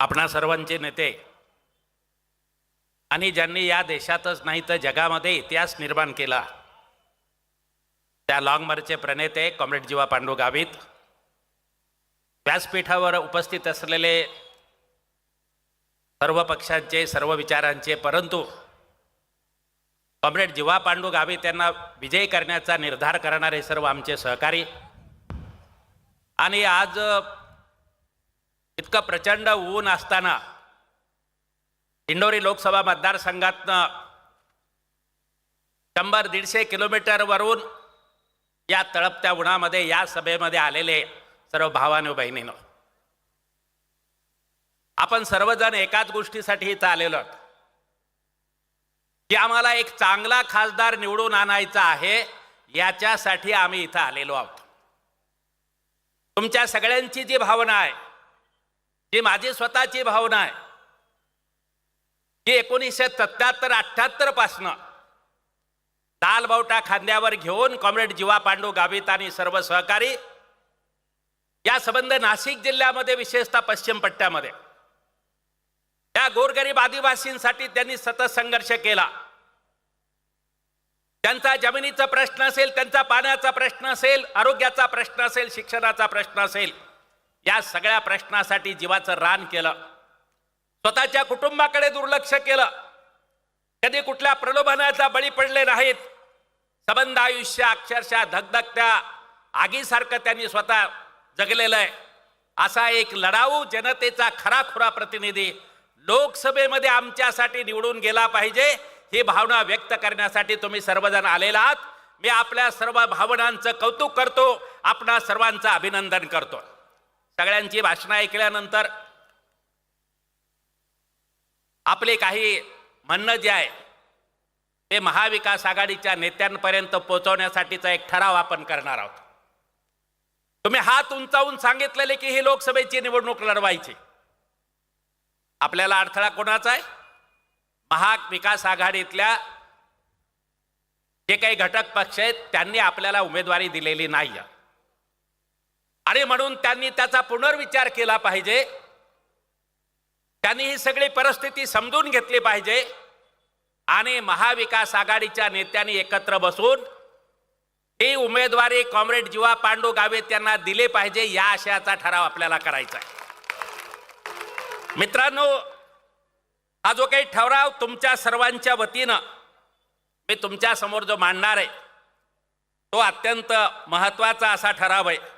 आपणा सर्वांचे नेते. आणि ज्यांनी या देशातच नाही तर जगामध्ये इतिहास निर्माण केला. त्या लाँग मार्चचे प्रणेते कॉम्रेड जीवा पांडू गावित. व्यासपीठावर उपस्थित असलेले सर्व पक्षांचे सर्व विचारांचे परंतु कॉम्रेड जीवा पांडू गावित यांना विजयी करण्याचा निर्धार करणारे सर्व आमचे सहकारी. आणि आज इतकं प्रचंड ऊन असताना इंडोरी लोकसभा मतदारसंघातनं शंभर दीडशे किलोमीटरवरून या तळपत्या उन्हामध्ये या सभेमध्ये आलेले सर्व भावानो बहिणीनं. आपण सर्वजण एकाच गोष्टीसाठी इथं आलेलो आहोत. की आम्हाला एक चांगला खासदार निवडून आणायचा आहे याच्यासाठी आम्ही इथं आलेलो आहोत. तुमच्या सगळ्यांची जी भावना आहे ही माझी स्वतःची भावना आहे. की एकोणीसशे सत्याहत्तर अठ्ठ्याहत्तर पासनं दालबावटा खांद्यावर घेऊन कॉम्रेड जीवा पांडू गावित आणि सर्व सहकारी या संबंध नाशिक जिल्ह्यामध्ये विशेषतः पश्चिम पट्ट्यामध्ये. त्या गोरगरीब आदिवासींसाठी त्यांनी सतत संघर्ष केला. त्यांचा जमिनीचा प्रश्न असेल त्यांचा पाण्याचा प्रश्न असेल आरोग्याचा प्रश्न असेल शिक्षणाचा प्रश्न असेल या सगळ्या प्रश्नासाठी जीवाचं रान केलं. स्वतःच्या कुटुंबाकडे दुर्लक्ष केलं. कधी कुठल्या प्रलोभनाचा बळी पडले नाहीत. सबंध आयुष्य अक्षरशः धगधगत्या आगीसारखं त्यांनी स्वतः जगलेलं आहे. असा एक लढाऊ जनतेचा खराखुरा प्रतिनिधी लोकसभेमध्ये आमच्यासाठी निवडून गेला पाहिजे ही भावना व्यक्त करण्यासाठी तुम्ही सर्वजण आलेला आहात. मी आपल्या सर्व भावनांचं कौतुक करतो. आपणा सर्वांचं अभिनंदन करतो. सगळ्यांची भाषणं ऐकल्यानंतर आपले काही म्हणणं जे आहे ते महाविकास आघाडीच्या नेत्यांपर्यंत पोहोचवण्यासाठीचा एक ठराव आपण करणार आहोत. तुम्ही हात उंचावून सांगितलेले की ही लोकसभेची निवडणूक लढवायची. आपल्याला अडथळा कोणाचा आहे? महाविकास आघाडीतल्या जे काही घटक पक्ष आहेत त्यांनी आपल्याला उमेदवारी दिलेली नाही आणि म्हणून त्यांनी त्याचा पुनर्विचार केला पाहिजे. त्यांनी ही सगळी परिस्थिती समजून घेतली पाहिजे. आणि महाविकास आघाडीच्या नेत्यांनी एकत्र बसून ही उमेदवारी कॉम्रेड जीवा पांडू गावे त्यांना दिले पाहिजे या आशयाचा ठराव आपल्याला करायचा आहे. मित्रांनो हा जो काही ठराव तुमच्या सर्वांच्या वतीनं मी तुमच्यासमोर जो मांडणार आहे तो अत्यंत महत्त्वाचा असा ठराव आहे.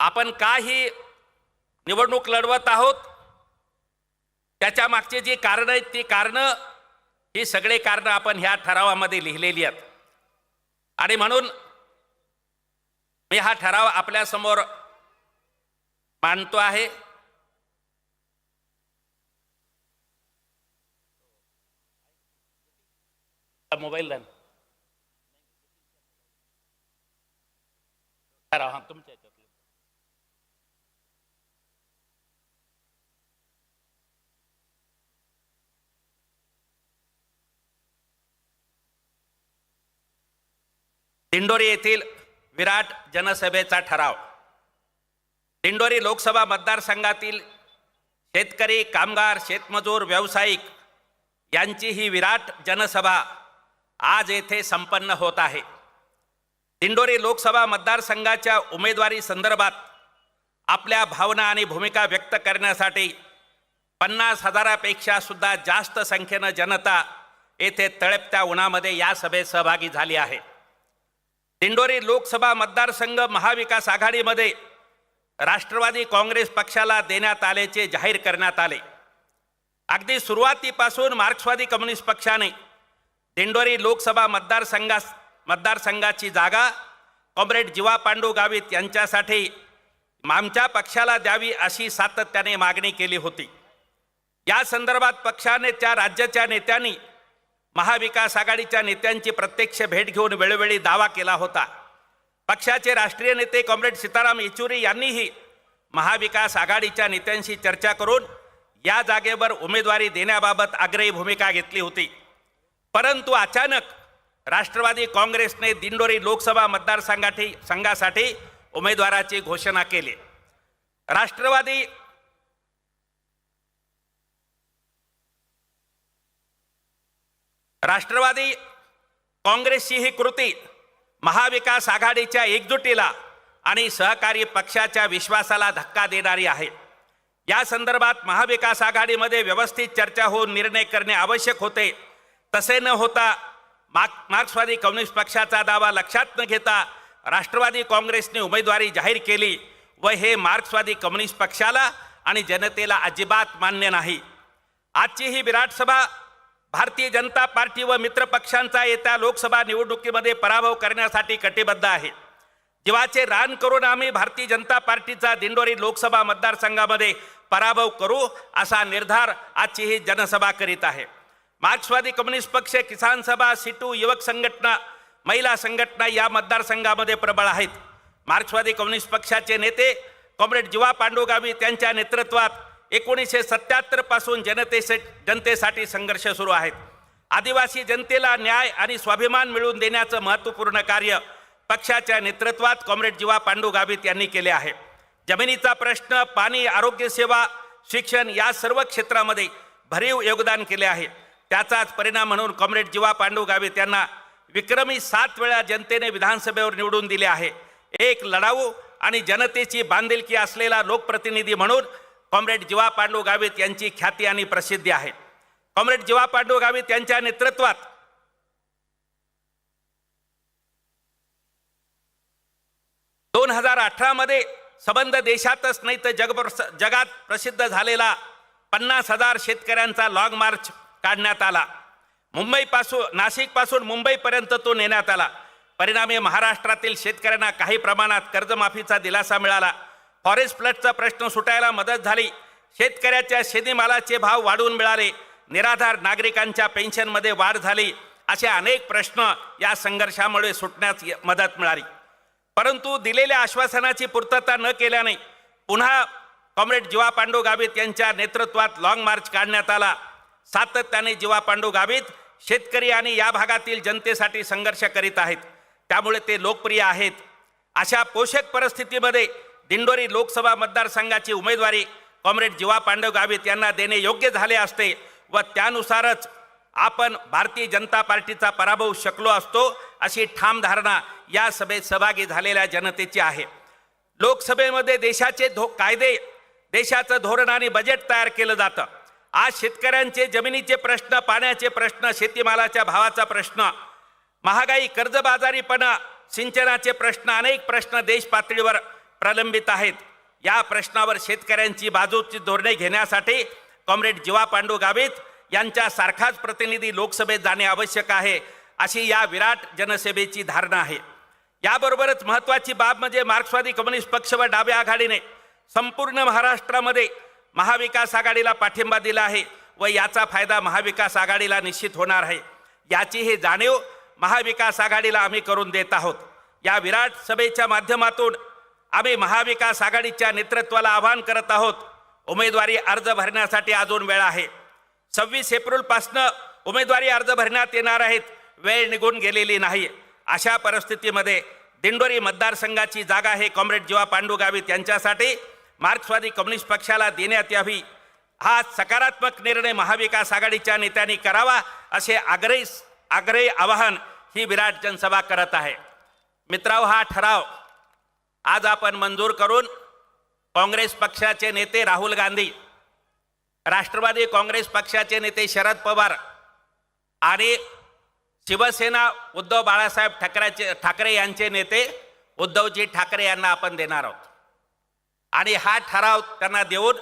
आपण का ही निवडणूक लढवत आहोत त्याच्या मागचे जी कारणं आहेत ती कारणं ही सगळे कारणं आपण ह्या ठरावामध्ये लिहिलेली आहेत. आणि म्हणून मी हा ठराव आपल्यासमोर मांडतो आहे. मोबाईल ठराव हा तुमच्या दिंडोरी येथील विराट जनसभेचा ठराव. दिंडोरी लोकसभा मतदारसंघातील शेतकरी कामगार शेतमजूर व्यावसायिक यांची ही विराट जनसभा आज येथे संपन्न होत आहे. दिंडोरी लोकसभा मतदारसंघाच्या उमेदवारी संदर्भात आपल्या भावना आणि भूमिका व्यक्त करण्यासाठी पन्नास हजारापेक्षा सुद्धा जास्त संख्येनं जनता येथे तळपत्या उन्हामध्ये या सभेत सहभागी झाली आहे. दिंडोरी लोकसभा मतदारसंघ महाविकास आघाडीमध्ये राष्ट्रवादी काँग्रेस पक्षाला देण्यात आल्याचे जाहीर करण्यात आले. अगदी सुरुवातीपासून मार्क्सवादी कम्युनिस्ट पक्षाने दिंडोरी लोकसभा मतदारसंघास मतदारसंघाची जागा कॉम्रेड जीवा पांडू गावित यांच्यासाठी आमच्या पक्षाला द्यावी अशी सातत्याने मागणी केली होती. या संदर्भात पक्षाने त्या राज्याच्या नेत्यांनी महाविकास आघाडीच्या नेत्यांची प्रत्यक्ष भेट घेऊन वेळोवेळी दावा केला होता. पक्षाचे राष्ट्रीय नेते कॉम्रेड सीताराम येचुरी यांनीही महाविकास आघाडीच्या नेत्यांशी चर्चा करून या जागेवर उमेदवारी देण्याबाबत आग्रही भूमिका घेतली होती. परंतु अचानक राष्ट्रवादी काँग्रेसने दिंडोरी लोकसभा मतदारसंघाठी संघासाठी उमेदवाराची घोषणा केली. राष्ट्रवादी राष्ट्रवादी काँग्रेसची ही कृती महाविकास आघाडीच्या एकजुटीला आणि सहकारी पक्षाच्या विश्वासाला धक्का देणारी आहे. या संदर्भात महाविकास आघाडीमध्ये व्यवस्थित चर्चा होऊन निर्णय करणे आवश्यक होते. तसे न होता मार्क मार्क्सवादी कम्युनिस्ट पक्षाचा दावा लक्षात न घेता राष्ट्रवादी काँग्रेसने उमेदवारी जाहीर केली व हे मार्क्सवादी कम्युनिस्ट पक्षाला आणि जनतेला अजिबात मान्य नाही. आजची ही विराट सभा भारतीय जनता पार्टी व मित्र पक्षांचा येत्या लोकसभा निवडणुकीमध्ये पराभव करण्यासाठी कटिबद्ध आहे. जीवाचे रान करून आम्ही भारतीय जनता पार्टीचा दिंडोरी लोकसभा मतदारसंघामध्ये पराभव करू असा निर्धार आजची ही जनसभा करीत आहे. मार्क्सवादी कम्युनिस्ट पक्ष किसान सभा सिटू युवक संघटना महिला संघटना या मतदारसंघामध्ये प्रबळ आहेत. मार्क्सवादी कम्युनिस्ट पक्षाचे नेते कॉम्रेड जीवा पांडुगावी त्यांच्या नेतृत्वात एकोणीसशे सत्याहत्तरपासून जनतेसे जनतेसाठी संघर्ष सुरू आहेत. आदिवासी जनतेला न्याय आणि स्वाभिमान मिळवून देण्याचं महत्त्वपूर्ण कार्य पक्षाच्या नेतृत्वात कॉम्रेड जीवा पांडू गावित यांनी केले आहे. जमिनीचा प्रश्न पाणी आरोग्यसेवा शिक्षण या सर्व क्षेत्रामध्ये भरीव योगदान केले आहे. त्याचाच परिणाम म्हणून कॉम्रेड जीवा पांडू गावित यांना विक्रमी सात वेळा जनतेने विधानसभेवर निवडून दिले आहे. एक लढाऊ आणि जनतेची बांधिलकी असलेला लोकप्रतिनिधी म्हणून कॉम्रेड जीवा पांडू गावित यांची ख्याती आणि प्रसिद्धी आहे. कॉम्रेड जीवा पांडू गावित यांच्या नेतृत्वात दोन हजार अठरामध्ये संबंध देशातच नाही तर जगभर जगात प्रसिद्ध झालेला पन्नास हजार शेतकऱ्यांचा लॉंग मार्च काढण्यात आला. मुंबईपासून नाशिकपासून मुंबईपर्यंत तो नेण्यात आला. परिणामी महाराष्ट्रातील शेतकऱ्यांना काही प्रमाणात कर्जमाफीचा दिलासा मिळाला. फॉरेस्ट फ्लडचा प्रश्न सुटायला मदत झाली. शेतकऱ्याच्या शेतीमालाचे भाव वाढवून मिळाले. निराधार नागरिकांच्या पेन्शनमध्ये वाढ झाली. असे अनेक प्रश्न या संघर्षामुळे सुटण्यास य- मदत मिळाली. परंतु दिलेल्या आश्वासनाची पूर्तता न केल्याने पुन्हा कॉम्रेड जीवा पांडू गावित यांच्या नेतृत्वात लॉंग मार्च काढण्यात आला. सातत्याने जीवा पांडू गावित शेतकरी आणि या भागातील जनतेसाठी संघर्ष करीत आहेत. त्यामुळे ते लोकप्रिय आहेत. अशा पोषक परिस्थितीमध्ये दिंडोरी लोकसभा मतदारसंघाची उमेदवारी कॉम्रेड जीवा पांडव गावित यांना देणे योग्य झाले असते व त्यानुसारच आपण भारतीय जनता पार्टीचा पराभव शकलो असतो अशी ठाम धारणा या सभेत सहभागी झालेल्या जनतेची आहे. लोकसभेमध्ये देशाचे धो कायदे देशाचं धोरण आणि बजेट तयार केलं जातं. आज शेतकऱ्यांचे जमिनीचे प्रश्न पाण्याचे प्रश्न शेतीमालाच्या भावाचा प्रश्न महागाई कर्जबाजारीपणा सिंचनाचे प्रश्न अनेक प्रश्न देश पातळीवर प्रलंबित आहेत. या प्रश्नावर शेतकऱ्यांची बाजूची धोरणे घेण्यासाठी कॉम्रेड जीवा पांडू गावित यांच्या सारखाच प्रतिनिधी लोकसभेत जाणे आवश्यक आहे अशी या विराट जनसेवेची धारणा आहे. याबरोबरच महत्त्वाची बाब म्हणजे मार्क्सवादी कम्युनिस्ट पक्ष व डाव्या आघाडीने संपूर्ण महाराष्ट्रामध्ये महाविकास आघाडीला पाठिंबा दिला आहे व याचा फायदा महाविकास आघाडीला निश्चित होणार आहे. याची ही जाणीव महाविकास आघाडीला आम्ही करून देत आहोत. या विराट सभेच्या माध्यमातून आम्ही महाविकास आघाडीच्या नेतृत्वाला आवाहन करत आहोत. उमेदवारी अर्ज भरण्यासाठी अजून वेळ आहे. सव्वीस एप्रिलपासनं उमेदवारी अर्ज भरण्यात येणार आहेत. वेळ निघून गेलेली नाही. अशा परिस्थितीमध्ये दिंडोरी मतदारसंघाची जागा हे कॉम्रेड जीवा पांडू गावित यांच्यासाठी. मार्क्सवादी कम्युनिस्ट पक्षाला देण्यात यावी. हा सकारात्मक निर्णय महाविकास आघाडीच्या नेत्यांनी करावा असे आग्रही आग्रही आवाहन ही विराट जनसभा करत आहे. मित्राव हा ठराव आज आपण मंजूर करून काँग्रेस पक्षाचे नेते राहुल गांधी राष्ट्रवादी काँग्रेस पक्षाचे नेते शरद पवार आणि शिवसेना उद्धव बाळासाहेब ठाकरेचे ठाकरे यांचे नेते उद्धवजी ठाकरे यांना आपण देणार आहोत. आणि हा ठराव त्यांना देऊन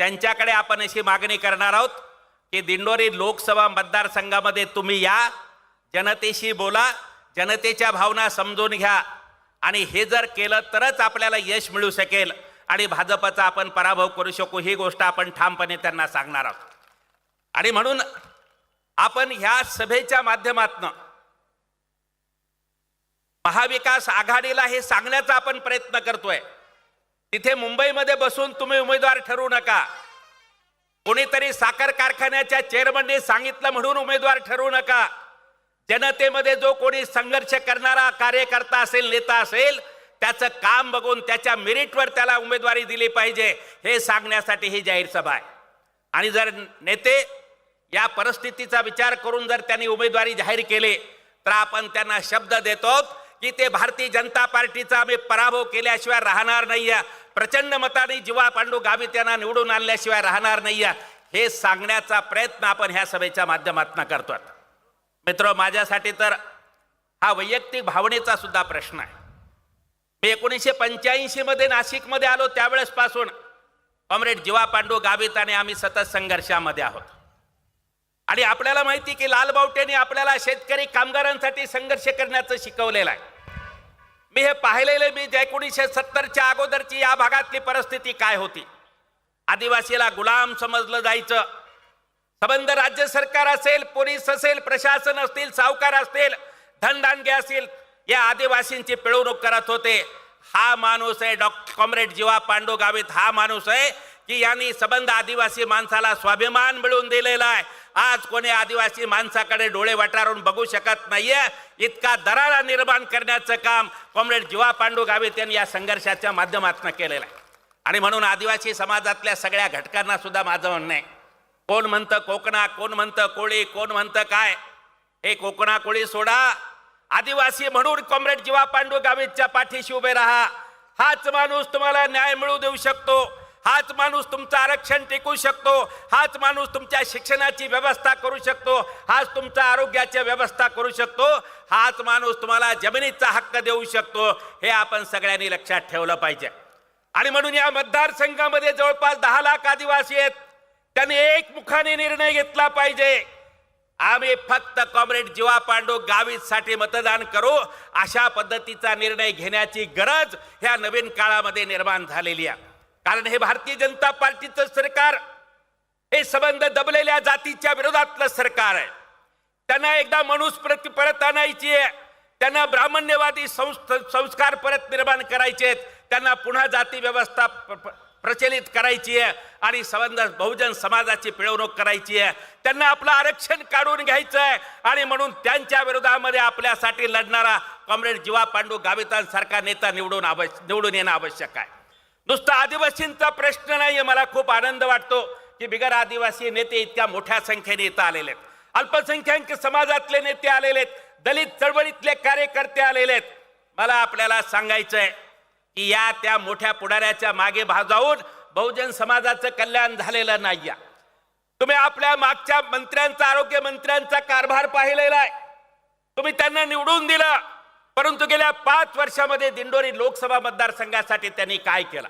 त्यांच्याकडे आपण अशी मागणी करणार आहोत की दिंडोरी लोकसभा मतदारसंघामध्ये तुम्ही या जनतेशी बोला जनतेच्या भावना समजून घ्या आणि हे जर केलं तरच आपल्याला यश मिळू शकेल. आणि भाजपचा आपण पराभव करू शकू ही गोष्ट आपण ठामपणे त्यांना सांगणार आहोत. आणि म्हणून आपण ह्या सभेच्या माध्यमातनं महाविकास आघाडीला हे सांगण्याचा आपण प्रयत्न करतोय. तिथे मुंबईमध्ये बसून तुम्ही उमेदवार ठरवू नका. कोणीतरी साखर कारखान्याच्या चेअरमनने सांगितलं म्हणून उमेदवार ठरवू नका. जनतेमध्ये जो कोणी संघर्ष करणारा कार्यकर्ता असेल नेता असेल त्याचं काम बघून त्याच्या मेरिटवर त्याला उमेदवारी दिली पाहिजे हे सांगण्यासाठी ही जाहीर सभा आहे. आणि जर नेते या परिस्थितीचा विचार करून जर त्यांनी उमेदवारी जाहीर केली तर आपण त्यांना शब्द देतो की ते भारतीय जनता पार्टीचा आम्ही पराभव केल्याशिवाय राहणार नाही प्रचंड मताने जीवा पांडू गावित यांना निवडून आणल्याशिवाय राहणार नाही हे सांगण्याचा प्रयत्न आपण ह्या सभेच्या माध्यमातून करतोय. मित्र माझ्यासाठी तर हा वैयक्तिक भावनेचा सुद्धा प्रश्न आहे. मी एकोणीसशे पंच्याऐंशी मध्ये नाशिकमध्ये आलो त्यावेळेस पासून कॉम्रेड जीवा पांडू गावित आम्ही सतत संघर्षामध्ये आहोत. आणि आपल्याला माहिती की लाल बावटेने आपल्याला शेतकरी कामगारांसाठी संघर्ष करण्याचं शिकवलेलं आहे. मी हे पाहिलेले मी एकोणीसशे सत्तरच्या अगोदरची या भागातली परिस्थिती काय होती? आदिवासीला गुलाम समजलं जायचं. संबंध राज्य सरकार असेल पोलीस असेल प्रशासन असतील सावकार असतील धनदानगे असतील या आदिवासींची पिळवणूक करत होते. हा माणूस आहे डॉक्टर कॉम्रेड जीवा पांडू गावित. हा माणूस आहे की यांनी संबंध आदिवासी माणसाला स्वाभिमान मिळवून दिलेला आहे. आज कोणी आदिवासी माणसाकडे डोळे वटारून बघू शकत नाहीये. इतका दरारा निर्माण करण्याचं काम कॉम्रेड जीवा पांडू गावित यांनी या संघर्षाच्या माध्यमातून केलेलं आहे. आणि म्हणून आदिवासी समाजातल्या सगळ्या घटकांना सुद्धा माझं म्हणणं आहे. कोण म्हणतं कोकणा कोण म्हणतं कोळी कोण म्हणतं काय? हे कोकणा कोळी सोडा. आदिवासी म्हणून कॉम्रेड जीवा पांडू गावितच्या पाठीशी उभे राहा. हाच माणूस तुम्हाला न्याय मिळू देऊ शकतो. हाच माणूस तुमचं आरक्षण टिकू शकतो. हाच माणूस तुमच्या शिक्षणाची व्यवस्था करू शकतो. हाच तुमच्या आरोग्याची व्यवस्था करू शकतो. हाच माणूस तुम्हाला जमिनीचा हक्क देऊ शकतो. हे आपण सगळ्यांनी लक्षात ठेवलं पाहिजे. आणि म्हणून या मतदारसंघामध्ये जवळपास दहा लाख आदिवासी आहेत. त्यांनी एक मुखाने निर्णय घेतला पाहिजे. आम्ही फक्त कॉम्रेड जीवा पांडू गावीसाठी मतदान करू. अशा पद्धतीचा निर्णय घेण्याची गरज ह्या नवीन काळामध्ये निर्माण झालेली आहे. कारण हे भारतीय जनता पार्टीचं सरकार हे संबंध दबलेल्या जातीच्या विरोधातलं सरकार आहे. त्यांना एकदा मनुस्मृती परत आणायची आहे. त्यांना ब्राह्मण्यवादी संस्कार परत निर्माण करायचे आहेत. त्यांना पुन्हा जाती व्यवस्था प- प्रचलित करायची आहे आणि संबंध बहुजन समाजाची पिळवणूक करायची आहे. त्यांना आपलं आरक्षण काढून घ्यायचं आहे आणि म्हणून त्यांच्या विरोधामध्ये आपल्यासाठी लढणारा कॉम्रेड जीवा पांडू गावितांसारखा नेता निवडून आवश्य निवडून येणं आवश्यक आहे. नुसतं आदिवासींचा प्रश्न नाही मला खूप आनंद वाटतो की बिगर आदिवासी नेते इतक्या मोठ्या संख्येने इथं आलेले आहेत. अल्पसंख्याक समाजातले नेते आलेले आहेत. दलित चळवळीतले कार्यकर्ते आलेले आहेत. मला आपल्याला सांगायचं आहे की या त्या मोठ्या पुढाऱ्याच्या मागे भाजावून बहुजन समाजाचं कल्याण झालेलं नाही तुम्ही आपल्या मागच्या मंत्र्यांचा आरोग्य मंत्र्यांचा कारभार पाहिलेला आहे. तुम्ही त्यांना निवडून दिलं. परंतु गेल्या पाच वर्षामध्ये दिंडोरी लोकसभा मतदारसंघासाठी त्यांनी काय केलं?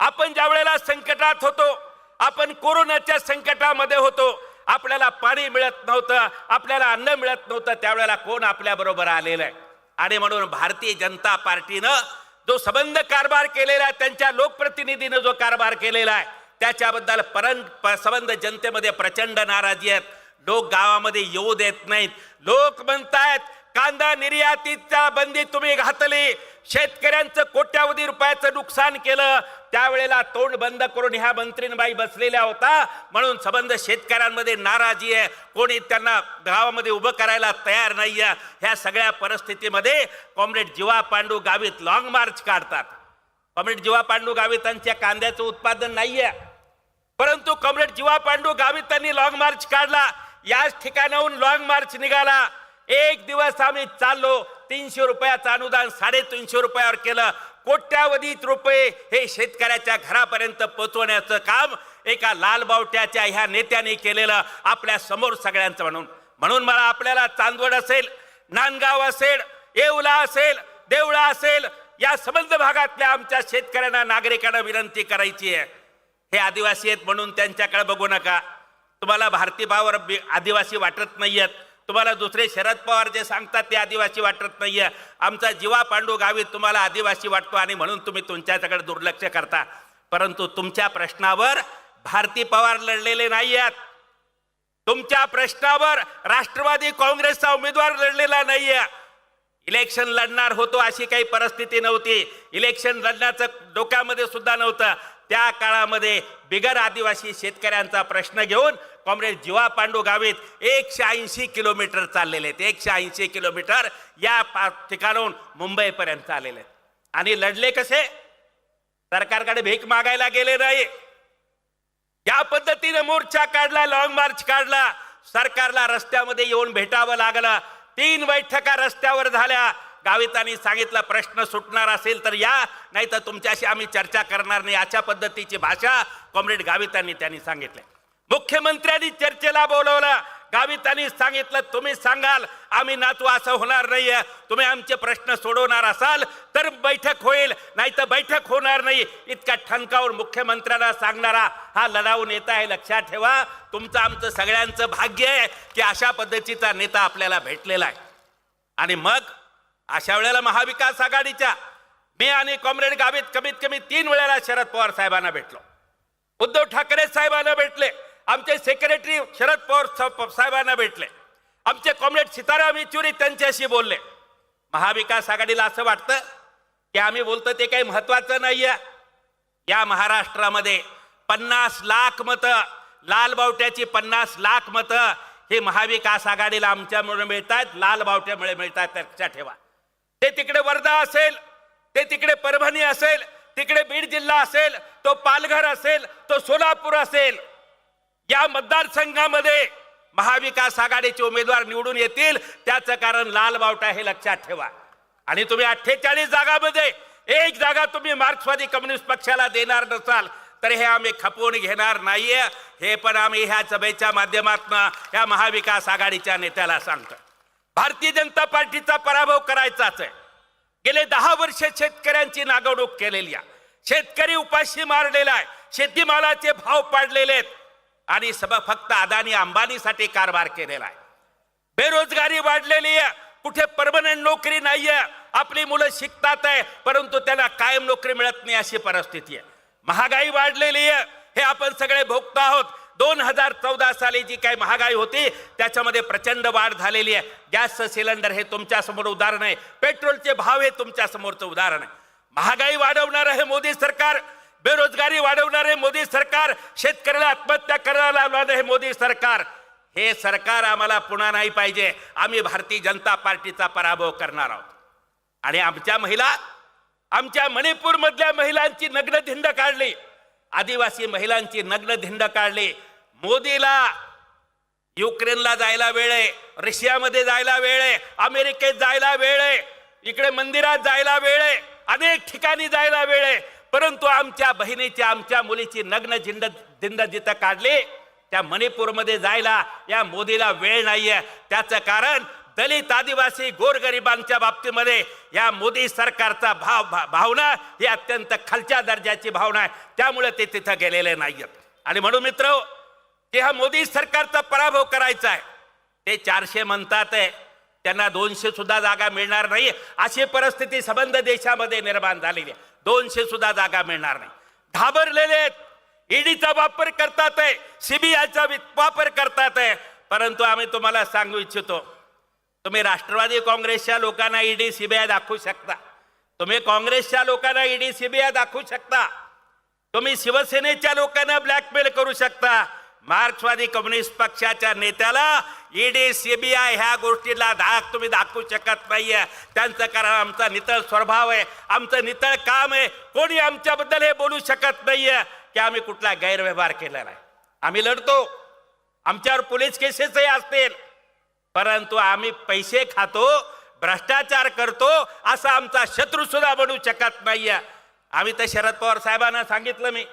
आपण ज्या वेळेला संकटात होतो आपण कोरोनाच्या संकटामध्ये होतो आपल्याला पाणी मिळत नव्हतं आपल्याला अन्न मिळत नव्हतं त्यावेळेला कोण आपल्या बरोबर आलेलं आहे? आणि म्हणून भारतीय जनता पार्टीनं जो संबंध कारभार केलेला आहे त्यांच्या लोकप्रतिनिधीनं जो कारभार केलेला आहे त्याच्याबद्दल परं संबंध जनतेमध्ये प्रचंड नाराजी आहेत. लोक गावामध्ये येऊ देत नाहीत. लोक म्हणतायत कांदा निर्यातीचा बंदी तुम्ही घातली. शेतकऱ्यांचं कोट्यावधी रुपयाचं नुकसान केलं. त्यावेळेला तोंड बंद करून ह्या मंत्रीनबाई बसलेल्या होता. म्हणून संबंध शेतकऱ्यांमध्ये नाराजी आहे. कोणी त्यांना गावामध्ये उभं करायला तयार नाही आहे ह्या सगळ्या परिस्थितीमध्ये comrade Jiva Pandu Gavit long march काढतात. कॉम्रेड जीवा पांडू गावितांच्या कांद्याचं उत्पादन नाही आहे परंतु कॉम्रेड जीवा पांडू गावितांनी लॉंग मार्च काढला. याच ठिकाणाहून लॉंग मार्च निघाला. एक दिवस आम्ही चाललो तीनशे रुपयाचं अनुदान साडेतीनशे रुपयावर केलं. कोट्यावधीत रुपये हे शेतकऱ्याच्या घरापर्यंत पोचवण्याचं काम एका लालबावट्याच्या ह्या नेत्याने केलेलं आपल्यासमोर सगळ्यांचं म्हणून. म्हणून मला आपल्याला चांदवड असेल नांदगाव असेल येवला असेल देवळा असेल या संबंध भागातल्या आमच्या शेतकऱ्यांना नागरिकांना विनंती करायची आहे. हे आदिवासी आहेत म्हणून त्यांच्याकडे बघू नका. तुम्हाला भारती भावावर बी- आदिवासी वाटत नाहीयेत. तुम्हाला दुसरे शरद पवार जे सांगतात ते आदिवासी वाटत नाहीये. आमचा जीवा पांडू गावी तुम्हाला आदिवासी वाटतो आणि म्हणून तुम्ही तुमच्याकडे दुर्लक्ष करता. परंतु तुमच्या प्रश्नावर भारती पवार लढलेले नाही आहेत तुमच्या प्रश्नावर राष्ट्रवादी काँग्रेसचा उमेदवार लढलेला नाहीये. इलेक्शन लढणार होतो अशी काही परिस्थिती नव्हती. इलेक्शन लढण्याचं डोक्यामध्ये सुद्धा नव्हतं. त्या काळामध्ये बिगर आदिवासी शेतकऱ्यांचा प्रश्न घेऊन कॉम्रेड जीवा पांडू गावीत एकशे ऐंशी किलोमीटर चाललेले आहेत. एकशे ऐंशी किलोमीटर या ठिकाणून ठिकाणाहून मुंबईपर्यंत चाललेले आहेत. आणि लढले कसे? सरकारकडे भीक मागायला गेले नाही. या पद्धतीने मोर्चा काढला लॉंग मार्च काढला. सरकारला रस्त्यामध्ये येऊन भेटावं लागलं. तीन बैठका रस्त्यावर झाल्या. गावितांनी सांगितलं प्रश्न सुटणार असेल तर या नाही तर तुमच्याशी आम्ही चर्चा करणार नाही. अशा पद्धतीची भाषा कॉम्रेड गावितांनी त्यांनी सांगितले. मुख्यमंत्र्यांनी चर्चेला बोलवलं. गावितांनी सांगितलं तुम्ही सांगाल आम्ही नातू असं होणार नाहीये. तुम्ही आमचे प्रश्न सोडवणार असाल तर बैठक होईल. नाही तर बैठक होणार नाही. इतका ठणकावून मुख्यमंत्र्यांना सांगणारा हा लढाऊ नेता आहे लक्षात ठेवा. तुमचं आमचं सगळ्यांचं भाग्य आहे की अशा पद्धतीचा नेता आपल्याला भेटलेला आहे. आणि मग अशा वेळेला महाविकास आघाडीच्या मी आणि कॉम्रेड गावित कमीत कमी तीन वेळेला शरद पवार साहेबांना भेटलो. उद्धव ठाकरे साहेबांना भेटले. आमचे सेक्रेटरी शरद पवार साहेबांना भेटले. आमचे कॉम्रेड सीताराम येचुरी त्यांच्याशी बोलले. महाविकास आघाडीला असं वाटतं की आम्ही बोलतो ते काही महत्वाचं आहे या महाराष्ट्रामध्ये पन्नास लाख मतं लाल बावट्याची पन्नास लाख मतं हे महाविकास आघाडीला आमच्यामुळे मिळत आहेत लाल बावट्यामुळे मिळत आहेत लक्षात ठेवा. ते तिकडे वर्धा असेल ते तिकडे परभणी असेल तिकडे बीड जिल्हा असेल तो पालघर असेल तो सोलापूर असेल या मतदारसंघामध्ये महाविकास आघाडीचे उमेदवार निवडून येतील. त्याचं कारण लाल बावटा हे लक्षात ठेवा. आणि तुम्ही अठ्ठेचाळीस जागामध्ये एक जागा तुम्ही मार्क्सवादी कम्युनिस्ट पक्षाला देणार नसाल तर हे आम्ही खपवून घेणार नाहीये. हे पण आम्ही ह्या सभेच्या माध्यमातून या महाविकास आघाडीच्या नेत्याला सांगतो भारतीय जनता पार्टीचा पराभव करायचाच आहे. गेले दहा वर्ष शेतकऱ्यांची नागवणूक केलेली आहे. शेतकरी उपाशी मारलेला आहे. शेतीमालाचे भाव पाडलेले आहेत. आणि सब फक्त अदानी अंबानीसाठी कारभार केलेला आहे. बेरोजगारी वाढलेली आहे. कुठे परमनंट नोकरी नाहीये. आपली मुलं शिकतात आहे. परंतु त्यांना कायम नोकरी मिळत नाही अशी परिस्थिती आहे. महागाई वाढलेली आहे. हे आपण सगळे भोगतो आहोत. दोन हजार चौदा साली जी काही महागाई होती त्याच्यामध्ये प्रचंड वाढ झालेली आहे. गॅसचं सिलेंडर हे तुमच्यासमोर उदाहरण आहे. पेट्रोलचे भाव हे तुमच्या समोरचं उदाहरण आहे. महागाई वाढवणार आहे मोदी सरकार. बेरोजगारी वाढवणार आहे मोदी सरकार. शेतकऱ्याला आत्महत्या करायला लावणार आहे मोदी सरकार. हे सरकार आम्हाला पुन्हा नाही पाहिजे. आम्ही भारतीय जनता पार्टीचा पराभव करणार आहोत. आणि आमच्या महिला आमच्या मणिपूरमधल्या महिलांची नग्नधिंड काढली. आदिवासी महिलांची नग्न धिंड काढली. मोदीला युक्रेनला जायला वेळ आहे रशियामध्ये जायला वेळ आहे अमेरिकेत जायला वेळ आहे इकडे मंदिरात जायला वेळ आहे अनेक ठिकाणी जायला वेळ आहे. परंतु आमच्या बहिणीची आमच्या मुलीची नग्न झिंड धिंड जिथं काढली त्या मणिपूरमध्ये जायला या मोदीला वेळ नाहीये. त्याचं कारण दलित आदिवासी गोरगरिबांच्या बाबतीमध्ये या मोदी सरकारचा भाव भा- भावना ही अत्यंत खालच्या दर्जाची भावना आहे. त्यामुळे ते तिथं गेलेले नाहीयेत. आणि म्हणून मित्र की हा मोदी सरकारचा पराभव करायचा आहे. ते चारशे म्हणतात आहे त्यांना दोनशे सुद्धा जागा मिळणार नाही. अशी परिस्थिती संबंध देशामध्ये निर्माण झालेली आहे. दोनशे सुद्धा जागा मिळणार नाही. घाबरलेले आहेत. ईडीचा वापर करतात आहे. सीबीआयचा वापर करतात आहे. परंतु आम्ही तुम्हाला सांगू इच्छितो तुम्ही राष्ट्रवादी काँग्रेसच्या लोकांना ईडी सीबीआय दाखवू शकता. तुम्ही काँग्रेसच्या लोकांना ईडी सीबीआय दाखवू शकता. तुम्ही शिवसेनेच्या लोकांना ब्लॅकमेल करू शकता. मार्क्सवादी कम्युनिस्ट पक्षाच्या नेत्याला ईडी सीबीआय ह्या गोष्टीला धाक तुम्ही दाखवू शकत नाहीये. त्यांचं कारण आमचा नितळ स्वभाव आहे. आमचं नितळ काम आहे. कोणी आमच्याबद्दल हे बोलू शकत नाहीये. की आम्ही कुठला गैरव्यवहार केलेला आहे. आम्ही लढतो. आमच्यावर पोलीस केसेसही असतील. परंतु आम्ही पैसे खातो भ्रष्टाचार करतो असा आमचा शत्रू सुद्धा बनू शकत नाही आम्ही तर शरद पवार साहेबांना सांगितलं मी.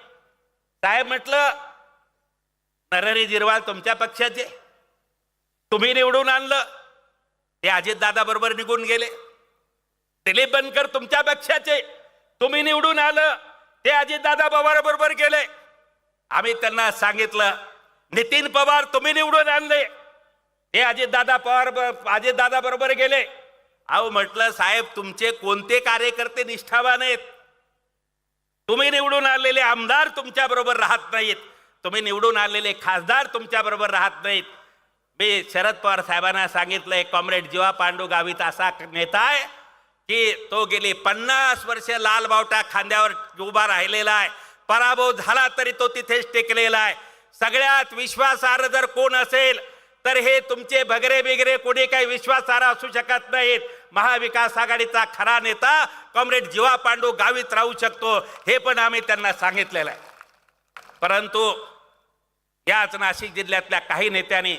साहेब म्हटलं नरहरी जिरवाल तुमच्या पक्षाचे. तुम्ही निवडून आणलं. ते अजितदादा बरोबर निघून गेले. दिलीप बनकर तुमच्या पक्षाचे. तुम्ही निवडून आलं. ते अजितदादा पवार बरोबर गेले. आम्ही त्यांना सांगितलं नितीन पवार तुम्ही निवडून आणले. ते अजितदादा पवार अजितदादा बरोबर गेले. अहो म्हटलं साहेब तुमचे कोणते कार्यकर्ते निष्ठावान आहेत? तुम्ही निवडून आलेले आमदार तुमच्या बरोबर राहत नाहीत. तुम्ही निवडून आलेले खासदार तुमच्या बरोबर राहत नाहीत. मी शरद पवार साहेबांना सांगितलंय कॉम्रेड जीवा पांडू गावित असा नेता आहे की तो गेली पन्नास वर्ष लाल बावटा खांद्यावर उभा राहिलेला आहे. पराभव झाला तरी तो तिथेच टेकलेला आहे. सगळ्यात विश्वासार्ह जर कोण असेल तर हे तुमचे भगरे बिगरे कोणी काही विश्वासार्ह असू शकत नाहीत. महाविकास आघाडीचा खरा नेता कॉम्रेड जीवा पांडू गावीत राहू शकतो हे पण आम्ही त्यांना सांगितलेलं आहे. परंतु याच नाशिक जिल्ह्यातल्या काही नेत्यांनी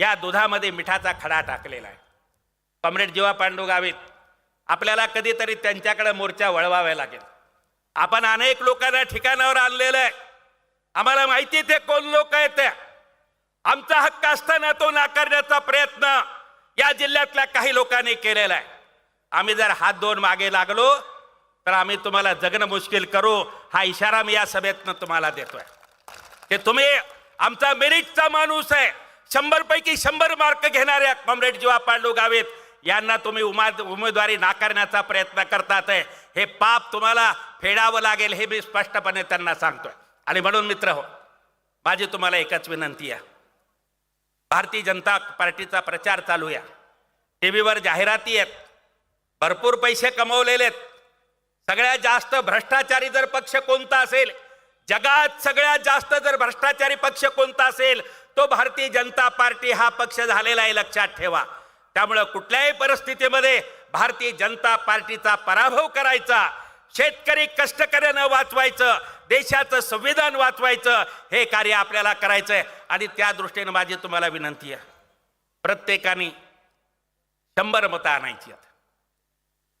या दुधामध्ये मिठाचा खडा टाकलेला आहे. कॉम्रेड जीवा पांडू गावीत आपल्याला कधीतरी त्यांच्याकडे मोर्चा वळवावा लागेल. आपण अनेक लोकांना ठिकाणावर आणलेलं आहे. आम्हाला माहिती ते कोण लोक आहेत त्या? आमचा हक्क असताना तो नाकारण्याचा प्रयत्न या जिल्ह्यातल्या काही लोकांनी केलेला आहे. आम्ही जर हात दोन मागे लागलो तर आम्ही तुम्हाला जगणं मुश्किल करू. हा इशारा मी या सभेतनं तुम्हाला देतोय. ते तुम्ही आमचा मेरिटचा माणूस आहे. शंभर पैकी शंभर मार्क घेणाऱ्या कॉम्रेड जीवा पांडू गावित यांना तुम्ही उमाद उमेदवारी नाकारण्याचा प्रयत्न करतात आहे. हे पाप तुम्हाला फेडावं लागेल हे मी स्पष्टपणे त्यांना सांगतोय. आणि म्हणून मित्र हो माझी तुम्हाला एकच विनंती आहे. भारतीय जनता पार्टीचा प्रचार चालू टी व्हीवर जाहिराती आहेत. भरपूर पैसे कमवलेले आहेत. सगळ्यात जास्त भ्रष्टाचारी जर पक्ष कोणता असेल जगात सगळ्यात जास्त जर भ्रष्टाचारी पक्ष कोणता असेल तो भारतीय जनता पार्टी हा पक्ष झालेला आहे लक्षात ठेवा. त्यामुळं कुठल्याही परिस्थितीमध्ये भारतीय जनता पार्टीचा पराभव करायचा. शेतकरी कष्टकऱ्यानं वाचवायचं देशाचं संविधान वाचवायचं हे कार्य आपल्याला करायचं आहे आणि त्या दृष्टीने माझी तुम्हाला विनंती आहे. प्रत्येकाने शंभर मतं आणायची आहेत.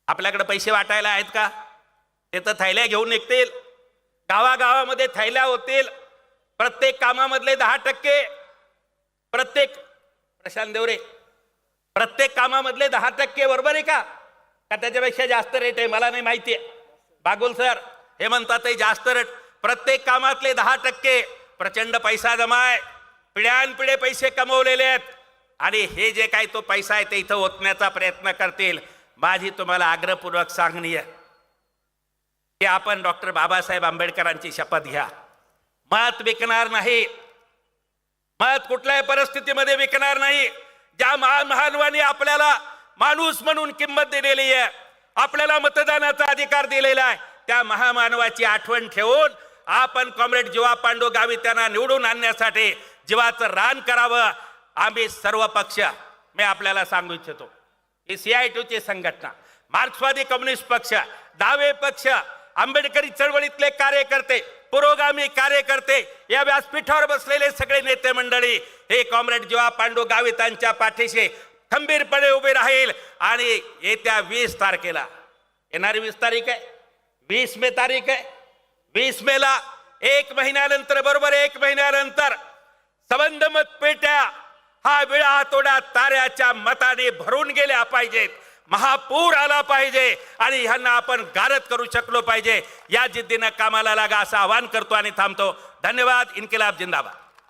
आपल्याकडे पैसे वाटायला आहेत का? ते तर थैल्या घेऊन निघतील. गावागावामध्ये थैल्या होतील. प्रत्येक कामामधले दहा टक्के. प्रत्येक प्रशांत देवरे प्रत्येक कामामधले दहा टक्के बरोबर आहे का? का त्याच्यापेक्षा जास्त रेट आहे? मला नाही माहिती आहे. बागुल सर हे म्हणतात ते जास्त रेट. प्रत्येक कामातले दहा टक्के. प्रचंड पैसा जमा आहे. पिढ्यानपिढे पैसे कमवलेले आहेत. आणि हे जे काही तो पैसा आहे ते इथं ओतण्याचा प्रयत्न करतील. माझी तुम्हाला आग्रहपूर्वक सांगणी आहे. की आपण डॉक्टर बाबासाहेब आंबेडकरांची शपथ घ्या. मत विकणार नाही. मत कुठल्याही परिस्थितीमध्ये विकणार नाही. ज्या महान महानवानी आपल्याला माणूस म्हणून किंमत दिलेली आहे आपल्याला मतदानाचा अधिकार दिलेला आहे. त्या महामानवाची आठवण ठेवून आपण कॉम्रेड जीवा पांडू गावी त्यांना निवडून आणण्यासाठी जीवाचं रान करावं. आम्ही सर्व पक्ष मी आपल्याला सांगू इच्छितो. ही सी आय ची संघटना मार्क्सवादी कम्युनिस्ट पक्ष दावे पक्ष आंबेडकरी चळवळीतले कार्यकर्ते पुरोगामी कार्यकर्ते या व्यासपीठावर बसलेले सगळे नेते मंडळी हे कॉम्रेड जीवा पांडू गावितांच्या पाठीशी खंबीरपणे उभे राहील. आणि येत्या वीस तारखेला येणारी वीस तारीख आहे. वीस मे तारीख आहे. वीस मेला एक महिन्यानंतर बरोबर एक महिन्यानंतर संबंध पेट्या हा विळा तोडा ताऱ्याच्या मताने भरून गेल्या पाहिजेत. महापूर आला पाहिजे आणि ह्यांना आपण गारद करू शकलो पाहिजे. या जिद्दीनं कामाला लागा असं आवाहन करतो आणि थांबतो. धन्यवाद. इन्किलाब जिंदाबाद.